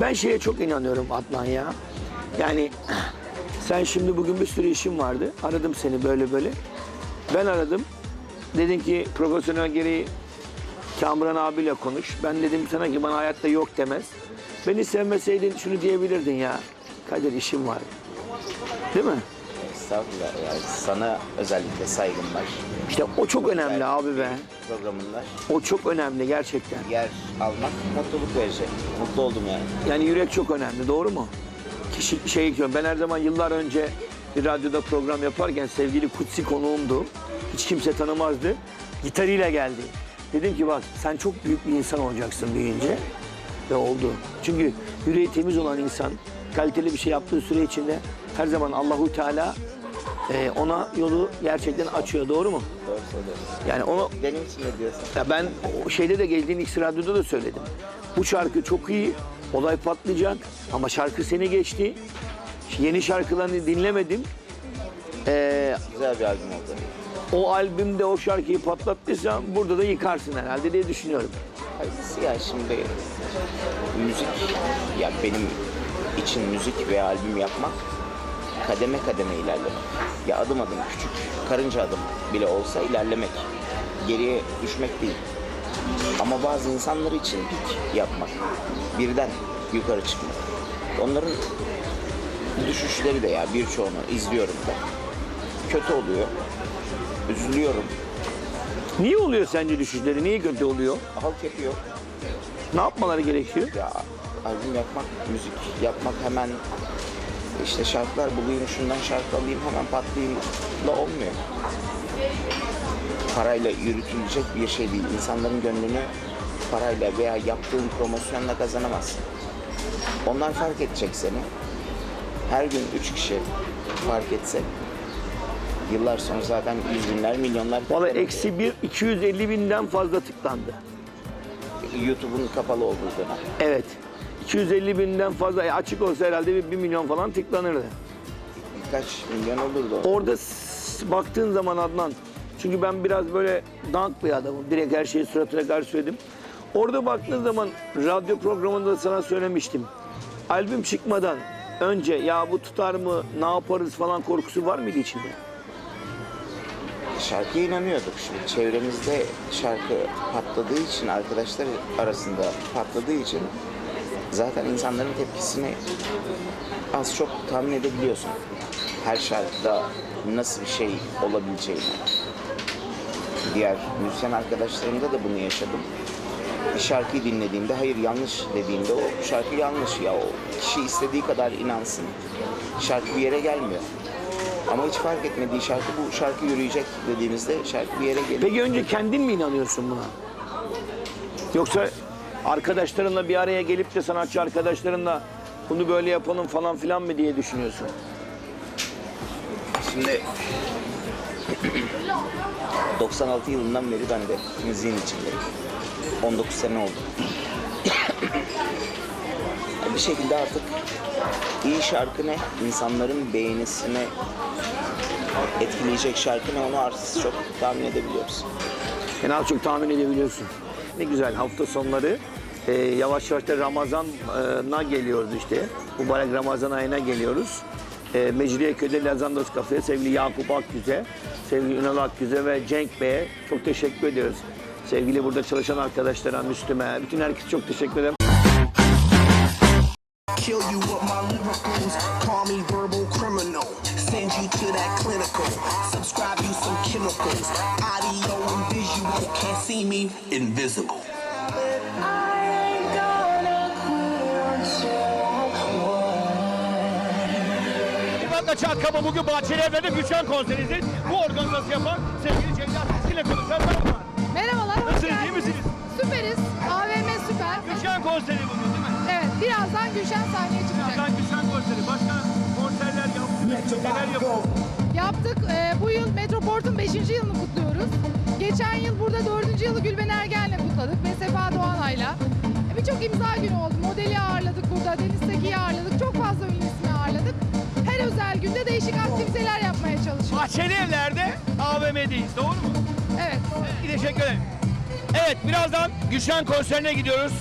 Ben şeye çok inanıyorum Adnan ya. Yani sen şimdi bugün bir sürü işin vardı. Aradım seni böyle böyle. Ben aradım. Dedin ki profesyonel gereği Kamran abiyle konuş. Ben dedim sana ki bana hayatta yok demez. Beni sevmeseydin şunu diyebilirdin ya. Kadir işim var. Değil mi? Estağfurullah yani sana özellikle saygım var. İşte o çok önemli abi be. bir Programında O çok önemli gerçekten. yer almak mutluluk verecek. Mutlu oldum yani. Yani yürek çok önemli doğru mu? Kişi şey diyorum ben her zaman yıllar önce bir radyoda program yaparken sevgili Kutsi konuğumdu. Hiç kimse tanımazdı. Gitarıyla geldi. Dedim ki bak sen çok büyük bir insan olacaksın büyüyünce. Ve oldu. Çünkü yüreği temiz olan insan kaliteli bir şey yaptığı süre içinde her zaman Allahu Teala e, ona yolu gerçekten açıyor. Doğru mu? Doğru söylüyorsun. Yani onu Benim için ne diyorsun? ya ben o şeyde de geldiğin X Radyo'da da söyledim. Bu şarkı çok iyi, olay patlayacak ama şarkı seni geçti. Yeni şarkılarını dinlemedim. Ee, Güzel bir albüm oldu. o albümde o şarkıyı patlattıysan burada da yıkarsın herhalde diye düşünüyorum. Hayırlısı ya şimdi müzik ya benim için müzik veya albüm yapmak kademe kademe ilerlemek. Ya adım adım küçük karınca adım bile olsa ilerlemek. Geriye düşmek değil. Ama bazı insanlar için pik yapmak. Birden yukarı çıkmak. Onların düşüşleri de ya birçoğunu izliyorum da. Kötü oluyor. Üzülüyorum. Niye oluyor sence düşüşleri? Niye kötü oluyor? Halk yapıyor. Ne yapmaları gerekiyor? Ya albüm yapmak, müzik yapmak hemen işte şarkılar bulayım, şundan şarkı alayım, hemen patlayayımla olmuyor. Parayla yürütülecek bir şey değil. İnsanların gönlünü parayla veya yaptığın promosyonla kazanamazsın. Onlar fark edecek seni. Her gün üç kişi fark etse yıllar sonra zaten yüz binler, milyonlar Valla eksi bir 250 binden fazla tıklandı. YouTube'un kapalı olduğu dönem. Evet. 250 binden fazla e, açık olsa herhalde bir 1 milyon falan tıklanırdı. Birkaç milyon olurdu. Orada s- baktığın zaman Adnan, çünkü ben biraz böyle dank bir adamım. Direkt her şeyi suratına karşı söyledim. Orada baktığın zaman radyo programında da sana söylemiştim. Albüm çıkmadan önce ya bu tutar mı, ne yaparız falan korkusu var mıydı içinde? Şarkıya inanıyorduk. Şimdi çevremizde şarkı patladığı için, arkadaşlar arasında patladığı için zaten insanların tepkisini az çok tahmin edebiliyorsun. Her şarkıda nasıl bir şey olabileceğini. Diğer müzisyen arkadaşlarımda da bunu yaşadım. Bir şarkıyı dinlediğimde hayır yanlış dediğimde o şarkı yanlış ya o kişi istediği kadar inansın. Şarkı bir yere gelmiyor. Ama hiç fark etmediği şarkı bu şarkı yürüyecek dediğimizde şarkı bir yere geliyor. Peki önce kendin mi inanıyorsun buna? Yoksa arkadaşlarınla bir araya gelip de sanatçı arkadaşlarınla bunu böyle yapalım falan filan mı diye düşünüyorsun? Şimdi 96 yılından beri ben de müziğin içindeyim. 19 sene oldu. bir şekilde artık iyi şarkı ne, insanların beğenisini etkileyecek şarkı ne onu artık çok tahmin edebiliyoruz. Yani az çok tahmin edebiliyorsun. Ne güzel hafta sonları e, yavaş yavaş da Ramazan'a geliyoruz işte. Mübarek Ramazan ayına geliyoruz. E, Mecidiyeköy'de Lazandos Kafe'ye sevgili Yakup Akgüze, sevgili Ünal Akgüze ve Cenk Bey'e çok teşekkür ediyoruz. Sevgili burada çalışan arkadaşlara, Müslüme, bütün herkese çok teşekkür ederim. Kill you with my lyricals. Call me verbal criminal. Send you to that clinical. Subscribe you some chemicals. Audio and visual. Can't see me. Invisible. İvanla Çatkaba bugün Bahçeli Evler'de Gülşen konserinizin bu organizasyonu yapan sevgili Ceyda sizinle konuşacağız. Merhabalar. Merhabalar, hoş Nasılsınız, iyi geldiniz. misiniz? Süperiz. AVM süper. Gülşen konseri bugün değil mi? Evet, birazdan Gülşen sahneye çıkacak. Birazdan Gülşen konseri. Başka konserler yaptık. Neler yaptık? Yaptık. Ee, bu yıl Metroport'un 5. yılını kutluyoruz. Geçen yıl burada 4. yılı Gülben Ergen'le kutladık ve Sefa Doğanay'la. E, Birçok imza günü oldu. Modeli ağırladık burada, Deniz Bahçeli Evler'de AVM'deyiz. Doğru mu? Evet. Teşekkür ederim. Evet birazdan Gülşen konserine gidiyoruz.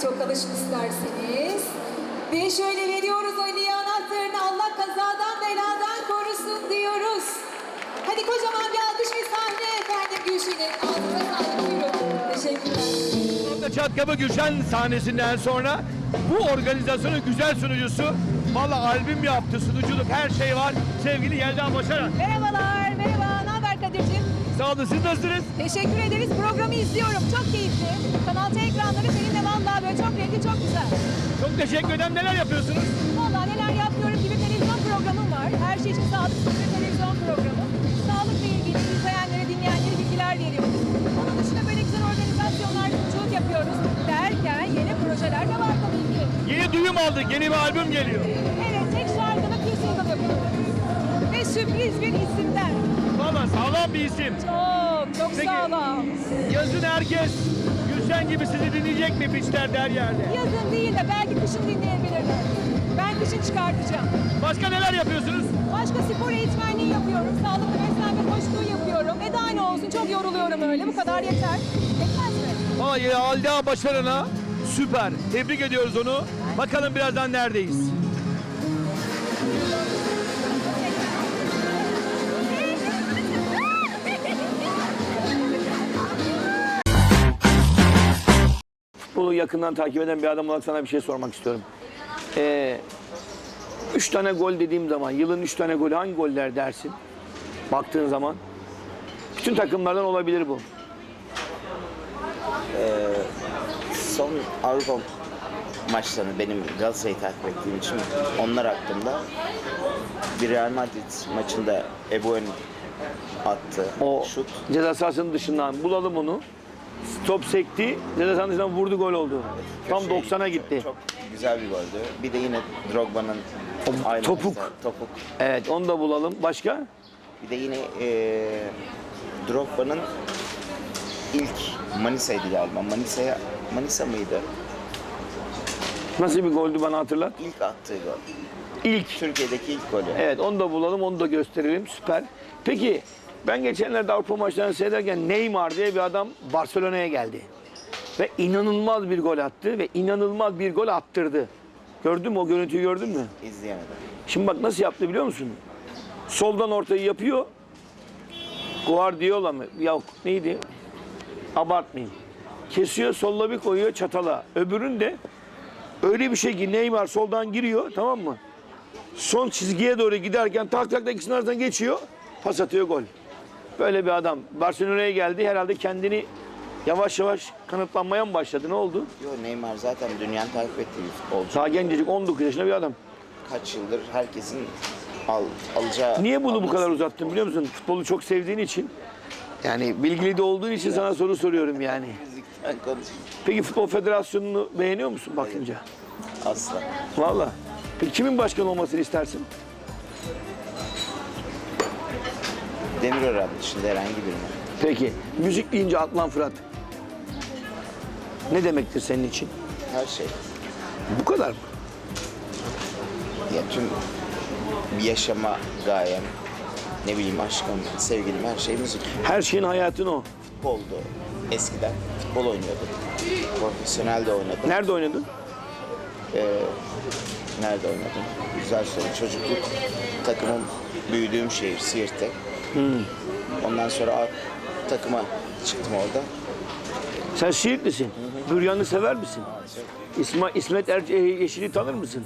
Bir tokalaşın isterseniz. Ve şöyle veriyoruz Ali'ye anahtarını Allah kazadan beladan korusun diyoruz. Hadi kocaman bir alkış ve sahne efendim Gülşen'in. Ağzına sağlık buyurun. Teşekkürler. Şu anda Çat Kapı Gülşen sahnesinden sonra bu organizasyonun güzel sunucusu Valla albüm yaptı, sunuculuk her şey var. Sevgili Yelda Başaran. Merhabalar, merhaba. Sağ olun, siz nasılsınız? Teşekkür ederiz. Programı izliyorum. Çok keyifli. Kanal T ekranları seninle vallahi böyle çok renkli, çok güzel. Çok teşekkür ederim. Neler yapıyorsunuz? Vallahi neler yapıyorum gibi televizyon programım var. Her şey için sağlık bir televizyon programı. Sağlıkla ilgili izleyenlere, dinleyenlere bilgiler veriyoruz. Onun dışında böyle güzel organizasyonlar, sunuculuk yapıyoruz. Derken yeni projeler de var tabii ki. Yeni duyum aldık, yeni bir albüm geliyor. Evet, tek şarkılık bir single yapıyoruz. Sürpriz bir isimden. Valla sağlam bir isim. Çok, çok Peki. sağlam. Yazın herkes Gülşen gibi sizi dinleyecek mi piçlerde her yerde? Yazın değil de belki kışın dinleyebilirler. Ben kışın çıkartacağım. Başka neler yapıyorsunuz? Başka spor eğitmenliği yapıyorum. Sağlıklı beslenme koştuğu yapıyorum. E daha ne olsun çok yoruluyorum öyle. Bu kadar yeter. Yetmez mi? Valla Yelda Başaran'a süper. Tebrik ediyoruz onu. Bakalım birazdan neredeyiz? Bunu yakından takip eden bir adam olarak sana bir şey sormak istiyorum. Ee, üç tane gol dediğim zaman, yılın üç tane golü hangi goller dersin? Baktığın zaman. Bütün takımlardan olabilir bu. Son Avrupa maçlarını benim Galatasaray'ı takip ettiğim için onlar hakkında bir Real Madrid maçında Eboen attı O şut. ceza sahasının dışından bulalım onu. Top sekti, ceza sahasının dışından vurdu gol oldu. Tam Köşeye 90'a gitti. Çok güzel bir goldü. Bir de yine Drogba'nın aynı topuk. topuk. Evet onu da bulalım. Başka? Bir de yine eee Drogba'nın ilk Manisa'ydı galiba. Manisa'ya Manisa mıydı? Nasıl bir goldü bana hatırlat. İlk attığı gol. İlk. Türkiye'deki ilk golü. Evet onu da bulalım, onu da gösterelim. Süper. Peki ben geçenlerde Avrupa maçlarını seyrederken Neymar diye bir adam Barcelona'ya geldi. Ve inanılmaz bir gol attı ve inanılmaz bir gol attırdı. Gördün mü o görüntüyü gördün mü? İzleyemedim. Şimdi bak nasıl yaptı biliyor musun? Soldan ortayı yapıyor. Guardiola mı? Yok neydi? Abartmayayım. Kesiyor solla bir koyuyor çatala. Öbürün de öyle bir şey ki Neymar soldan giriyor tamam mı? Son çizgiye doğru giderken tak tak tak ikisinin arasından geçiyor. Pas atıyor gol. Böyle bir adam. Barcelona'ya geldi herhalde kendini yavaş yavaş kanıtlanmaya mı başladı? Ne oldu? Yo Neymar zaten dünyanın takip ettiği bir futbolcu. Daha gencecik 19 yaşında bir adam. Kaç yıldır herkesin al, alacağı... Niye bunu bu alması- kadar uzattım biliyor musun? Futbolu çok sevdiğin için. Yani bilgili de olduğun için sana soru soruyorum yani. Müzikten konuşayım. Peki Futbol Federasyonu'nu beğeniyor musun bakınca? Asla. Valla. Peki kimin başkan olmasını istersin? Demirören dışında herhangi birini. Peki müzik deyince Atlan Fırat. Ne demektir senin için? Her şey. Bu kadar mı? Ya tüm yaşama gayem, ne bileyim aşkım, sevgilim her şey müzik. Her şeyin hayatın o. Futboldu. Eskiden futbol oynuyordum. Profesyonel de oynadım. Nerede oynadın? Nerede oynadım? Güzel soru. Çocukluk takımım büyüdüğüm şehir Siirt'te. Ondan sonra A takıma çıktım orada. Sen Siirtlisin. Büryan'ı sever misin? İsma, İsmet Erce Yeşil'i tanır mısın?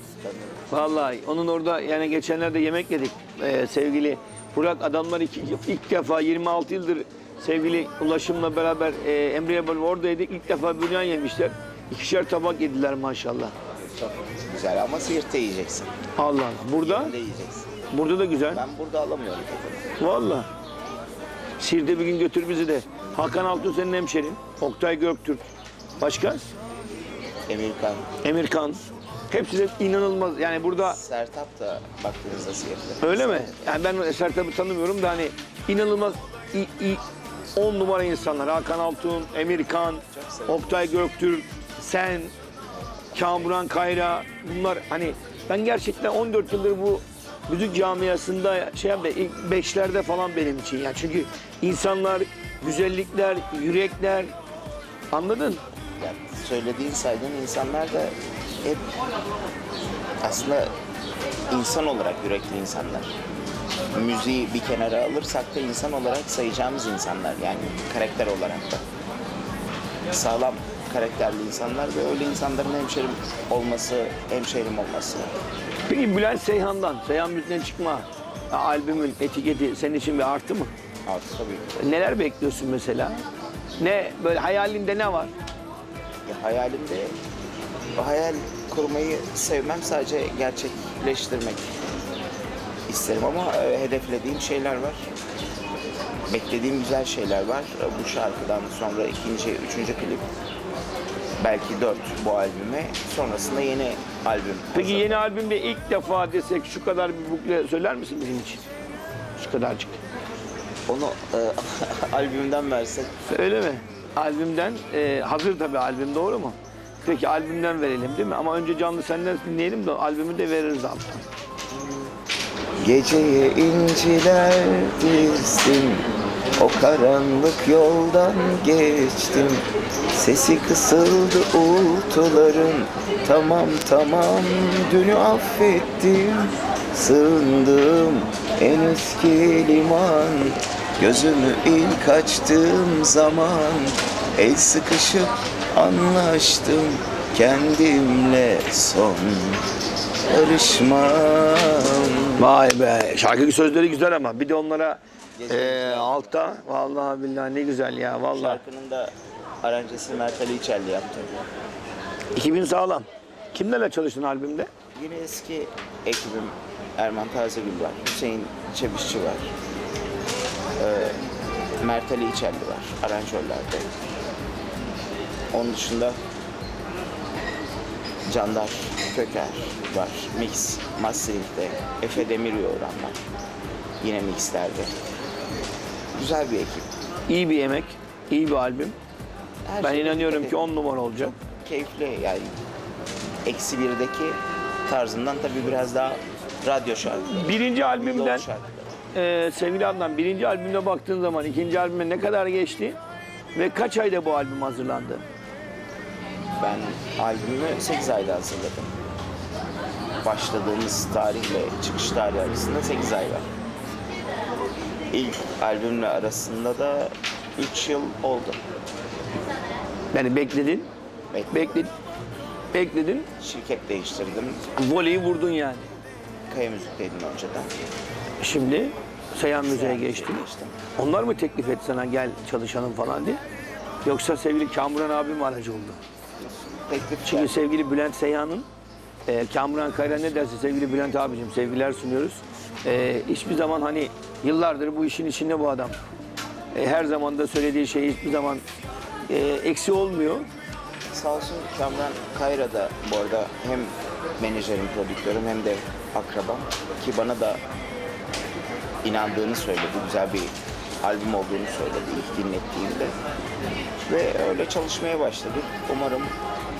Vallahi onun orada yani geçenlerde yemek yedik Ee, sevgili Burak adamlar iki, ilk defa 26 yıldır sevgili Ulaşım'la beraber e, Emre'ye beraber oradaydık. İlk defa büryan yemişler. İkişer tabak yediler maşallah. Çok güzel ama Siirt'te yiyeceksin. Allah Allah. Burada? Yerinde yiyeceksin. Burada da güzel. Ben burada alamıyorum. Vallahi. Siirt'e bir gün götür bizi de. Hakan Altun senin hemşerin. Oktay Göktürk. Başka? Emirkan, Emirkan. Hepsi de inanılmaz. Yani burada Sertap da baktığınızda Siirt'te. öyle mi? Yani ben Sertab'ı tanımıyorum da hani inanılmaz i, i, on numara insanlar. Hakan Altun, Emirkan, Oktay Göktürk, sen, Kamuran Kayra. Bunlar hani ben gerçekten 14 yıldır bu müzik camiasında şey yaptım, ilk beşlerde falan benim için. Yani çünkü insanlar, güzellikler, yürekler anladın? Yani söylediğin saydığın insanlar da hep aslında insan olarak yürekli insanlar. Müziği bir kenara alırsak da insan olarak sayacağımız insanlar yani karakter olarak da. Sağlam karakterli insanlar ve öyle insanların hemşerim olması, hemşerim olması. Peki Bülent Seyhan'dan, Seyhan Müzik'ten çıkma albümün etiketi senin için bir artı mı? Artık tabii Neler bekliyorsun mesela? Ne böyle hayalinde ne var? Ya hayalimde hayal kurmayı sevmem sadece gerçekleştirmek isterim ama e, hedeflediğim şeyler var. Beklediğim güzel şeyler var. Bu şarkıdan sonra ikinci, üçüncü klip belki dört bu albüme. Sonrasında yeni albüm. Peki hazır. yeni albümde ilk defa desek şu kadar bir bukle söyler misin bizim için? Şu kadarcık. Onu e, albümden versek Öyle mi? Albümden, e, hazır tabii albüm doğru mu? Peki albümden verelim değil mi? Ama önce canlı senden dinleyelim de albümü de veririz alttan. Geceye inciler dizdim O karanlık yoldan geçtim. Sesi kısıldı uğultuların. Tamam tamam dünü affettim. Sığındım en eski liman. Gözümü ilk açtığım zaman El sıkışıp anlaştım. Kendimle son Karışmam Vay be. Şarkı sözleri güzel ama bir de onlara e, altta vallahi billahi ne güzel ya vallahi. Şarkının da aranjesini Mert Ali İçerli yaptı. 2000 sağlam. Kimlerle çalıştın albümde? Yine eski ekibim Erman Tazegül var, Hüseyin Çebişçi var, ee, Mert Ali İçerli var aranjörlerde. Onun dışında Candar Köker var, mix, mastering'de, Efe Demiryoğuran var. Yine mixlerde. Güzel bir ekip. İyi bir yemek, iyi bir albüm. Her Ben şeyde inanıyorum ki. 10 numara olacak. keyifli yani eksi birdeki tarzından tabii biraz daha radyo şarkıları. Birinci albümden e, sevgili Adnan, birinci albümde baktığın zaman ikinci albüme ne kadar geçti? Ve kaç ayda bu albüm hazırlandı? Ben albümü 8 ayda hazırladım. Başladığımız tarihle çıkış tarihi arasında 8 ay var. İlk albümle arasında da 3 yıl oldu. Yani bekledin, Bek- bekledin, bekledin, Şirket değiştirdim. voleyi vurdun yani. Kaya Müzik'teydim önceden. Şimdi Seyhan Seyhan geçtin. Geçtim. Onlar mı teklif etti sana gel çalışalım falan diye? Yoksa sevgili Kamuran abi mi aracı oldu? Teklif Çünkü geldi. sevgili Bülent Seyhan'ın e, Kamuran Kayra ne derse sevgili Bülent abicim sevgiler sunuyoruz. E, hiçbir zaman hani yıllardır bu işin içinde bu adam. E, her zaman da söylediği şey hiçbir zaman e, eksi olmuyor. Sağ olsun Kamran Kayra da bu arada hem menajerim, prodüktörüm hem de akrabam ki bana da inandığını söyledi. Güzel bir albüm olduğunu söyledi ilk dinlettiğimde. Ve öyle çalışmaya başladık. Umarım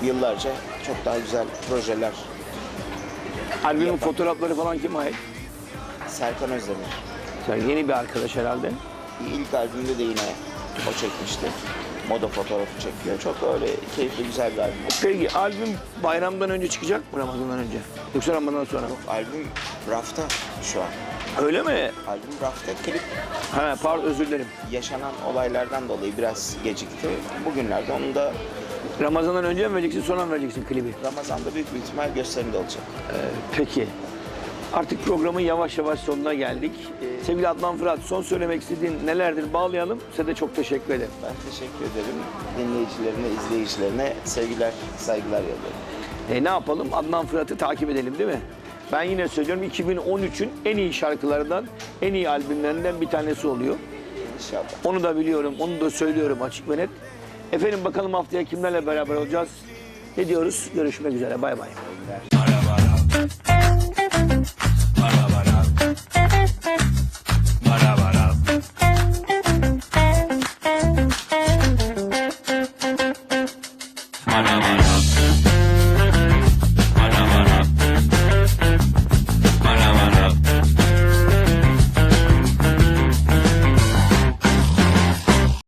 yıllarca çok daha güzel projeler. Albümün fotoğrafları falan kime ait? Serkan Özdemir. Sen yeni bir arkadaş herhalde. İlk albümde de yine o çekmişti. Moda fotoğrafı çekiyor. Çok öyle keyifli güzel bir albüm. Peki albüm bayramdan önce çıkacak mı Ramazan'dan önce? Yoksa Ramazan'dan sonra mı? Albüm rafta şu an. Öyle mi? Albüm rafta klip Ha pardon özür dilerim. yaşanan olaylardan dolayı biraz gecikti. Bugünlerde onu da Ramazan'dan önce mi vereceksin sonra mı vereceksin klibi? Ramazan'da büyük bir ihtimal gösterimde olacak. Peki. Artık programın yavaş yavaş sonuna geldik. Ee, sevgili Adnan Fırat son söylemek istediğin nelerdir bağlayalım. Size de çok teşekkür ederim. Ben teşekkür ederim. Dinleyicilerine, izleyicilerine sevgiler, saygılar yolluyorum. E, ne yapalım? Adnan Fırat'ı takip edelim değil mi? Ben yine söylüyorum 2013'ün en iyi şarkılarından, en iyi albümlerinden bir tanesi oluyor. İnşallah. Onu da biliyorum, onu da söylüyorum açık ve net. Efendim bakalım haftaya kimlerle beraber olacağız? Ne diyoruz? Görüşmek üzere. Bay bay.